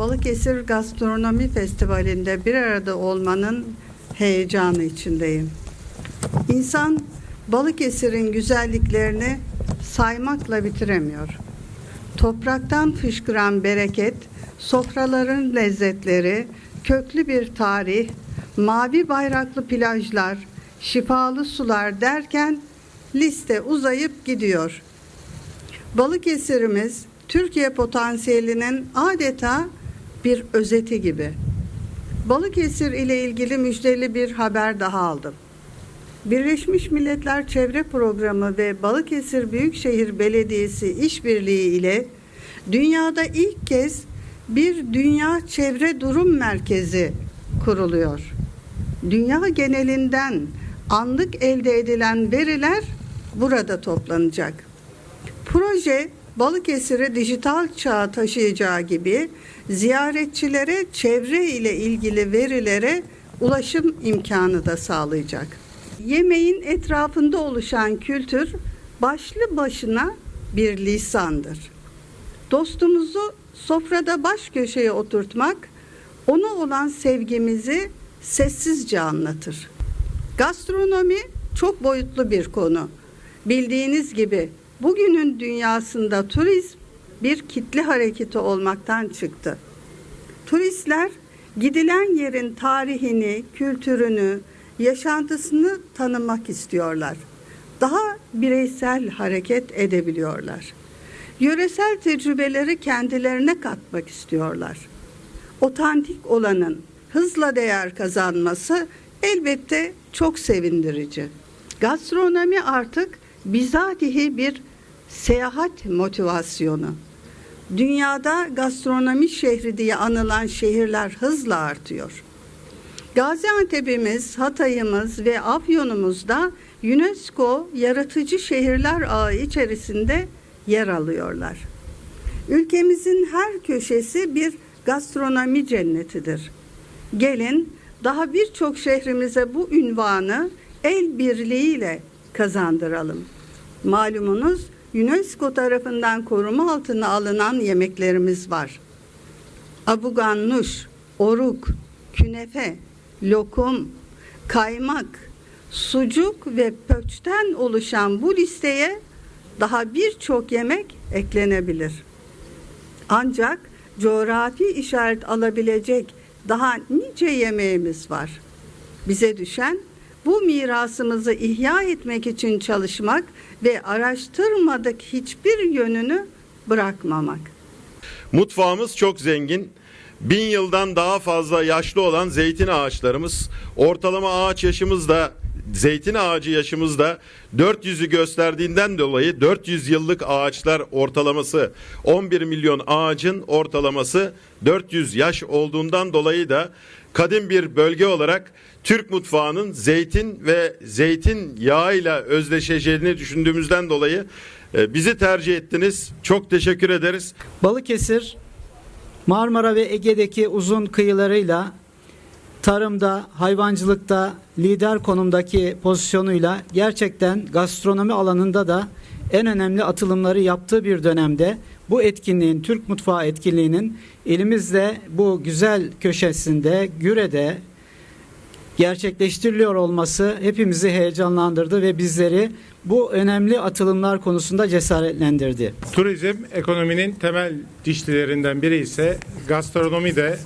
Balıkesir Gastronomi Festivali'nde bir arada olmanın heyecanı içindeyim. İnsan Balıkesir'in güzelliklerini saymakla bitiremiyor. Topraktan fışkıran bereket, sofraların lezzetleri, köklü bir tarih, mavi bayraklı plajlar, şifalı sular derken liste uzayıp gidiyor. Balıkesir'imiz Türkiye potansiyelinin adeta bir özeti gibi. Balıkesir ile ilgili müjdeli bir haber daha aldım. Birleşmiş Milletler Çevre Programı ve Balıkesir Büyükşehir Belediyesi işbirliği ile dünyada ilk kez bir Dünya Çevre Durum Merkezi kuruluyor. Dünya genelinden anlık elde edilen veriler burada toplanacak. Proje Balıkesir'i dijital çağa taşıyacağı gibi ziyaretçilere çevre ile ilgili verilere ulaşım imkanı da sağlayacak. Yemeğin etrafında oluşan kültür başlı başına bir lisandır. Dostumuzu sofrada baş köşeye oturtmak ona olan sevgimizi sessizce anlatır. Gastronomi çok boyutlu bir konu. Bildiğiniz gibi bugünün dünyasında turizm bir kitle hareketi olmaktan çıktı. Turistler gidilen yerin tarihini, kültürünü, yaşantısını tanımak istiyorlar. Daha bireysel hareket edebiliyorlar. Yöresel tecrübeleri kendilerine katmak istiyorlar. Otantik olanın hızla değer kazanması elbette çok sevindirici. Gastronomi artık bizatihi bir seyahat motivasyonu. Dünyada gastronomi şehri diye anılan şehirler hızla artıyor. Gaziantep'imiz, Hatay'ımız ve Afyon'umuz da UNESCO Yaratıcı Şehirler Ağı içerisinde yer alıyorlar. Ülkemizin her köşesi bir gastronomi cennetidir. Gelin daha birçok şehrimize bu ünvanı el birliğiyle kazandıralım. Malumunuz UNESCO tarafından koruma altına alınan yemeklerimiz var. Abugannuş, oruk, künefe, lokum, kaymak, sucuk ve pöçten oluşan bu listeye daha birçok yemek eklenebilir. Ancak coğrafi işaret alabilecek daha nice yemeğimiz var. Bize düşen bu mirasımızı ihya etmek için çalışmak ve araştırmadık hiçbir yönünü bırakmamak. Mutfağımız çok zengin. Bin yıldan daha fazla yaşlı olan zeytin ağaçlarımız, ortalama ağaç yaşımız da zeytin ağacı yaşımız da 400'ü gösterdiğinden dolayı 400 yıllık ağaçlar ortalaması 11 milyon ağacın ortalaması 400 yaş olduğundan dolayı da kadim bir bölge olarak Türk mutfağının zeytin ve zeytin yağıyla özdeşeceğini düşündüğümüzden dolayı e, bizi tercih ettiniz. Çok teşekkür ederiz. Balıkesir Marmara ve Ege'deki uzun kıyılarıyla tarımda, hayvancılıkta lider konumdaki pozisyonuyla gerçekten gastronomi alanında da en önemli atılımları yaptığı bir dönemde bu etkinliğin, Türk Mutfağı etkinliğinin elimizde bu güzel köşesinde, Güre'de gerçekleştiriliyor olması hepimizi heyecanlandırdı ve bizleri bu önemli atılımlar konusunda cesaretlendirdi. Turizm ekonominin temel dişlilerinden biri ise gastronomi de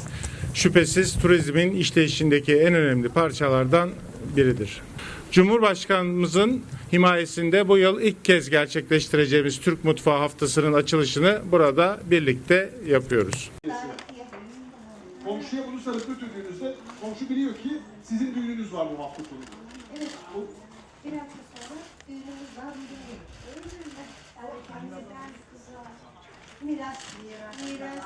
şüphesiz turizmin işleyişindeki en önemli parçalardan biridir. Cumhurbaşkanımızın himayesinde bu yıl ilk kez gerçekleştireceğimiz Türk Mutfağı Haftası'nın açılışını burada birlikte yapıyoruz. Komşuya bunu sarıp götürdüğünüzde komşu biliyor ki sizin düğününüz var bu hafta sonu. Evet, bir hafta sonra düğünümüz var, düğün Miras, miras,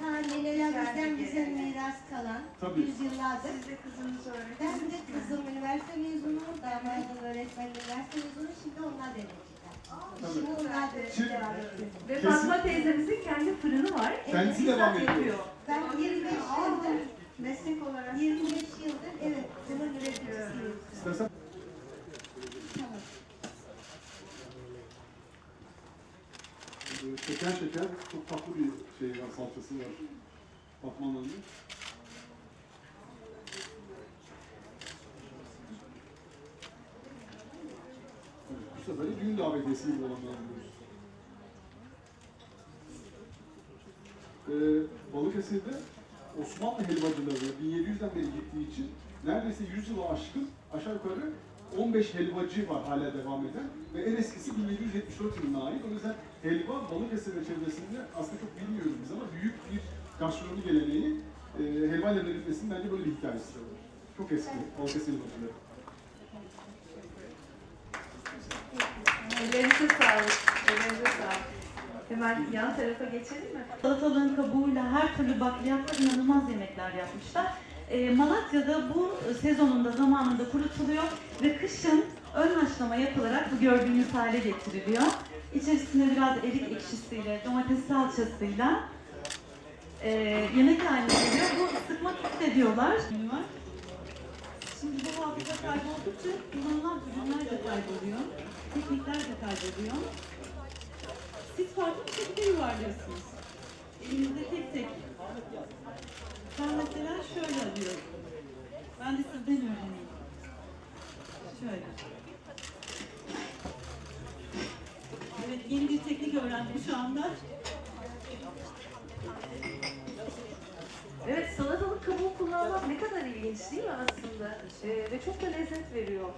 ha nenelerimizden bize miras kalan, Tabii. yüzyıllardır. Siz de kızınız öğretmen. Ben de kızım üniversite mezunu, damadım öğretmen üniversite mezunu, şimdi onlar deneyecekler. Şimdi onlar da Şimdi- devam edecek. Ve Kesin- Fatma teyzemizin kendi fırını var. Kendisi Bizzat devam ediyor. yapıyor. Ben 25 yıldır, meslek olarak 25 yıldır, evet, bunun üreticisiyim. İstersen Tamam. e, şeker şeker çok tatlı bir şey var, salçası var. Evet, bu sefer de düğün davetiyesi gibi olanlar diyoruz. Ee, Balıkesir'de Osmanlı helvacıları 1700'den beri gittiği için neredeyse 100 yılı aşkın aşağı yukarı 15 helvacı var hala devam eden ve en eskisi 1774 yılına ait. O yüzden helva Balıkesir ve çevresinde aslında çok bilmiyoruz biz ama büyük bir gastronomi geleneği e, helva ile verilmesinin bence böyle bir hikayesi var. Çok eski Balıkesir helvacıları. Ellerinize sağlık. Ellerinize sağlık. Hemen yan tarafa geçelim mi? Salatalığın kabuğuyla her türlü bakliyatla inanılmaz yemekler yapmışlar. Ee, Malatya'da bu sezonunda zamanında kurutuluyor ve kışın ön haşlama yapılarak bu gördüğünüz hale getiriliyor. İçerisine biraz erik ekşisiyle, domates salçasıyla e, yemek haline geliyor. Bu sıkma küfte diyorlar. Şimdi bu hafıza kayboldukça kullanılan ürünler de kayboluyor. Teknikler de kayboluyor. Siz farklı bir şekilde yuvarlıyorsunuz. Elinizde tek tek. Ben mesela şöyle alıyorum. Ben de sizden öğreneyim. Şöyle. Öğrendim şu anda. Evet salatalık kabuğu kullanmak ne kadar ilginç değil mi aslında? Ee, ve çok da lezzet veriyor.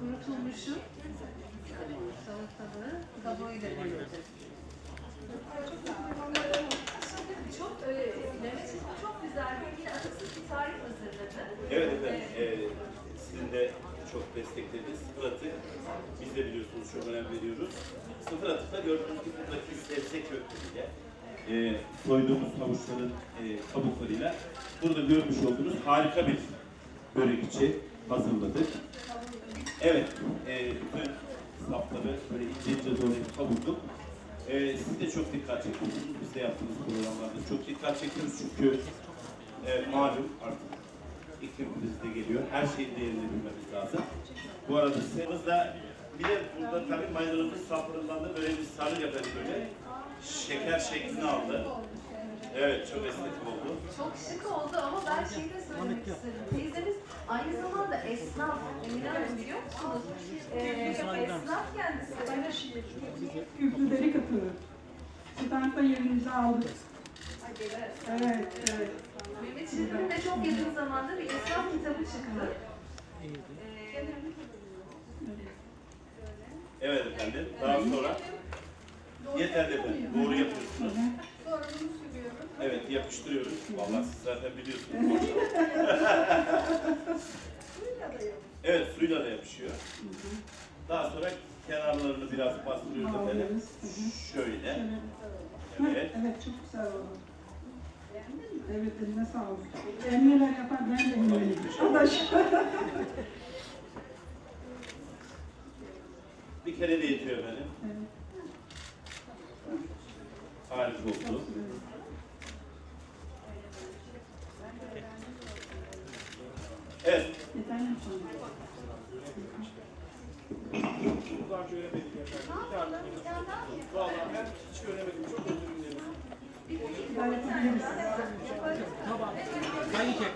Kurutulmuşu salatalığı kabuğuyla birlikte. Çok e, Mehmet çok güzel bir yine atıksız bir tarif hazırladı. Evet efendim, eee, sizin de çok desteklediğiniz sıfır atık. Biz de biliyorsunuz çok önem veriyoruz. Sıfır atıkta gördüğünüz gibi buradaki sebze kökleriyle, eee soyduğumuz havuçların eee, kabuklarıyla burada görmüş olduğunuz harika bir börek içi hazırladık. Evet, eee bütün sapları böyle ince ince doğrayıp kavurduk. Eee siz de çok dikkat çekiyorsunuz. Biz de yaptığımız programlarda çok dikkat çekiyoruz çünkü e, malum artık geliyor. Her şeyin değerini bilmemiz lazım. Bu arada sıramızda bir de burada tabii maydanoz saplarından da böyle bir sarı efendim böyle şeker şeklini aldı. Evet çok estetik oldu. Çok şık oldu ama ben şeyi de söylemek istedim. Teyzemiz aynı zamanda esnaf. Emine Hanım biliyor musunuz? Ee, esnaf kendisi. Küflüleri katılır. Standta yerimizi aldık. Evet, evet. Mehmet Şef'in de çok yakın zamanda bir esnaf kitabı çıktı. Ee, Evet efendim daha sonra yeterli efendim doğru yapıyorsunuz. Evet yapıştırıyoruz. Vallahi siz zaten biliyorsunuz. evet suyla da yapışıyor. Daha sonra kenarlarını biraz bastırıyoruz efendim. Şöyle. Evet. Evet, çok güzel oldu. Evet, eline sağlık. Emniler yapar, ben de emniyim. Arkadaş. Bir kere de yetiyor efendim. Evet. Harika oldu. Evet. Yeter mi sonra? Ben yapabilirim. Sayın Şefim.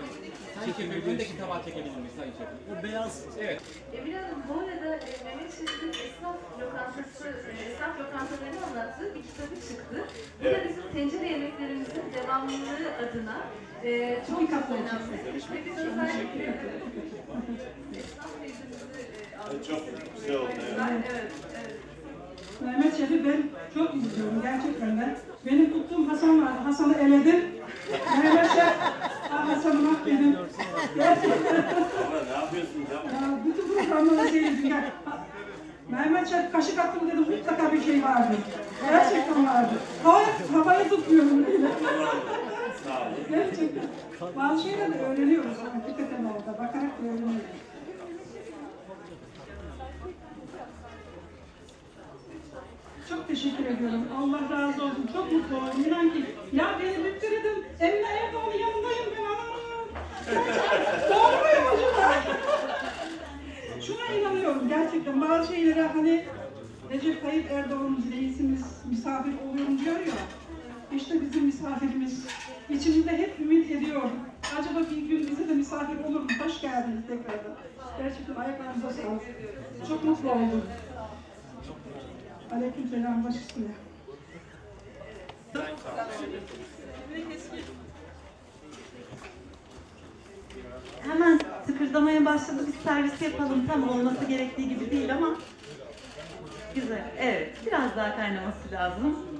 Sayın Şefim öndeki tabağı çekebilir miyiz Sayın Şefim? O beyaz. Evet. Emine Hanım bu arada e, Mehmet Şef'in esnaf lokantası, e, esnaf lokantalarını anlattığı bir kitabı çıktı. Bu da bizim tencere yemeklerimizin devamlılığı adına e, çok çok önemli. Ve biz özellikle esnaf meclisimizi e. Çok güzel oldu. Evet. Ben- Evet. Mehmet Şef'i ben çok izliyorum gerçekten de. Benim tuttuğum Hasan var. Hasan'ı eledim. Mehmet Şef, ah Hasan'ı bak dedim. Gerçekten. Ne yapıyorsunuz ya? Ya, bütün programları seyredin. Ha, Mehmet Şef kaşık attım dedim mutlaka bir şey vardı. Gerçekten vardı. Havaya, havaya tutmuyorum böyle. Sağ olun. Gerçekten. Bazı şeyler de öğreniyoruz. Hakikaten orada. Bakarak öğreniyoruz. teşekkür ediyorum. Allah razı olsun. Çok mutlu oldum. İnan ki ya beni bitirdin. Emine Erdoğan'ın yanındayım ben anam. Doğru muyum acaba? Şuna inanıyorum gerçekten. Bazı şeylere hani Recep Tayyip Erdoğan reisimiz misafir oluyorum diyor ya. İşte bizim misafirimiz. İçimizde hep ümit ediyor. Acaba bir gün bize de misafir olur mu? Hoş geldiniz tekrardan. Gerçekten ayaklarınıza sağlık. Çok mutlu oldum. Aleyküm selam baş üstüne. Hemen tıkırdamaya başladı. Biz servis yapalım. Tam olması gerektiği gibi değil ama güzel. Evet. Biraz daha kaynaması lazım.